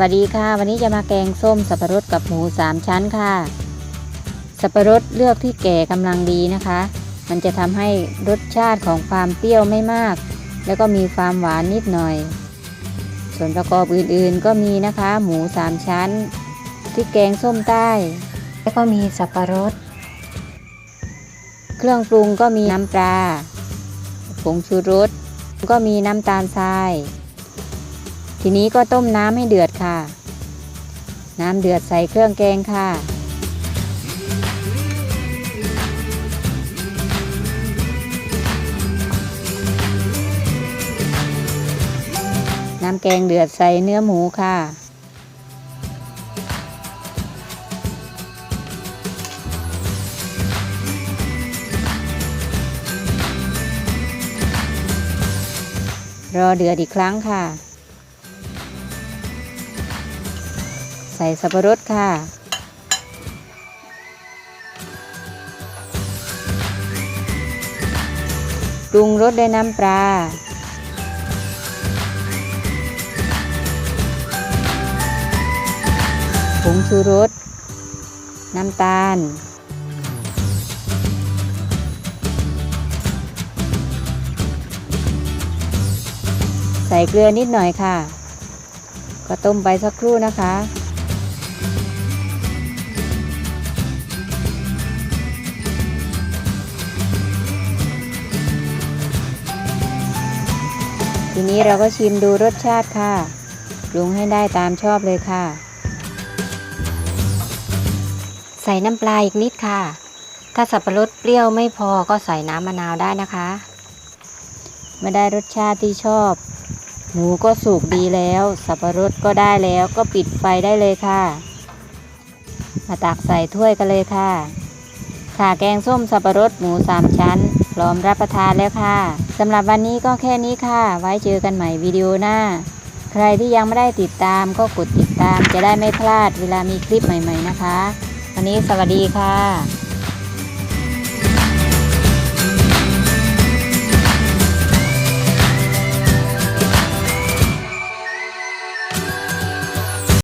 วัสดีค่ะ วันนี้จะมาแกงส้มสับปะรดกับหมูสามชั้นค่ะ สับปะรดเลือกที่แก่กำลังดีนะคะ มันจะทำให้รสชาติของความเปรี้ยวไม่มาก แล้วก็มีความหวานนิดหน่อย ส่วนประกอบอื่นๆก็มีนะคะ หมูสามชั้นพริกแกงส้มใต้ แล้วก็มีสับปะรด เครื่องปรุงก็มีน้ำปลาผงชูรสก็มีน้ำตาลทราย ทีนี้ก็ต้มน้ำให้เดือดค่ะ น้ำเดือดใส่เครื่องแกงค่ะ น้ำแกงเดือดใส่เนื้อหมูค่ะรอเดือดอีกครั้งค่ะ ใส่สับปะรดค่ะปรุงรสด้วยน้ำปลา ผงชูรส น้ำตาล ใส่เกลือนิดหน่อยค่ะ ก็ต้มไปสักครู่นะคะ ทีนี้เราก็ชิมดูรสชาติค่ะ ปรุงให้ได้ตามชอบเลยค่ะ ใส่น้ำปลาอีกนิดค่ะ ถ้าสับปะรดเปรี้ยวไม่พอก็ใส่น้ำมะนาวได้นะคะเมื่อได้รสชาติที่ชอบ หมูก็สุกดีแล้ว สับปะรดก็ได้แล้วก็ปิดไฟได้เลยค่ะ มาตักใส่ถ้วยกันเลยค่ะ ค่ะแกงส้มสับปะรดหมูสามชั้น ร้อมรับประทานแล้วค่ะสำหรับวันนี้ก็แค่นี้ค่ะ ไว้เจอกันใหม่วิดีโอหน้า ใครที่ยังไม่ได้ติดตามก็กดติดตามจะได้ไม่พลาดเวลามีคลิปใหม่ ๆนะคะ วันนี้สวัสดีค่ะ